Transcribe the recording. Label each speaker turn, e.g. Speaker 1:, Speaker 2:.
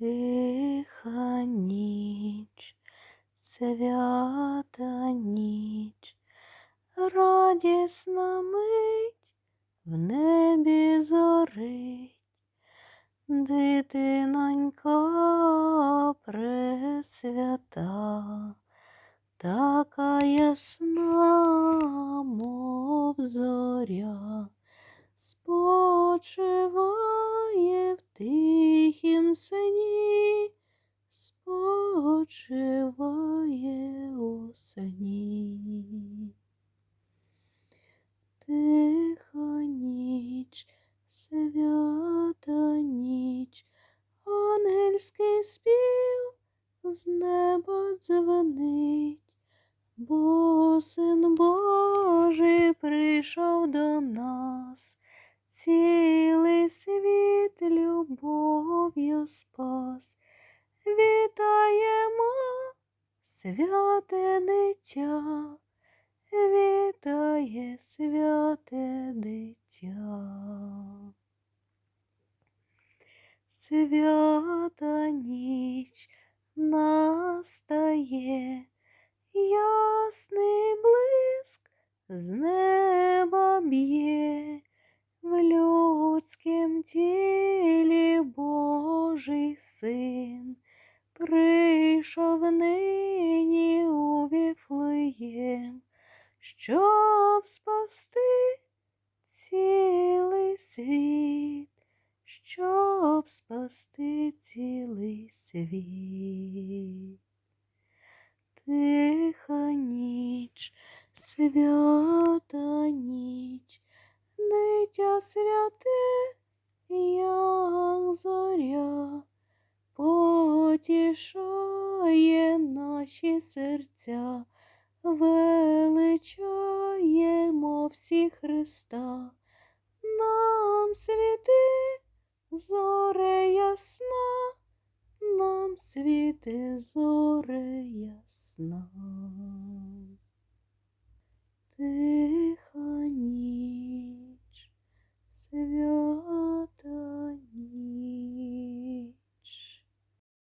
Speaker 1: Тиха ніч, свята ніч, радісна мить в небі зорить, дитинонька пресвята, така ясна, мов зоря, спочиває в тихім сні, спочиває у сні. Тиха ніч, свята ніч, ангельський спів з неба дзвенить, бо син Божий прийшов до нас, світ любов'ю спас. Вітаємо, дитя, вітає святе дитя. Свята ніч настає, ясний блиск з неба б'є, в людськім тілі Божий син прийшов нині у Віфлеєм, щоб спасти цілий світ, щоб спасти цілий світ. Тиха ніч, свята ніч, дитя святе, потішає наші серця, величаємо всі Христа, нам світи зоре ясна, нам світи зоре ясна. Ти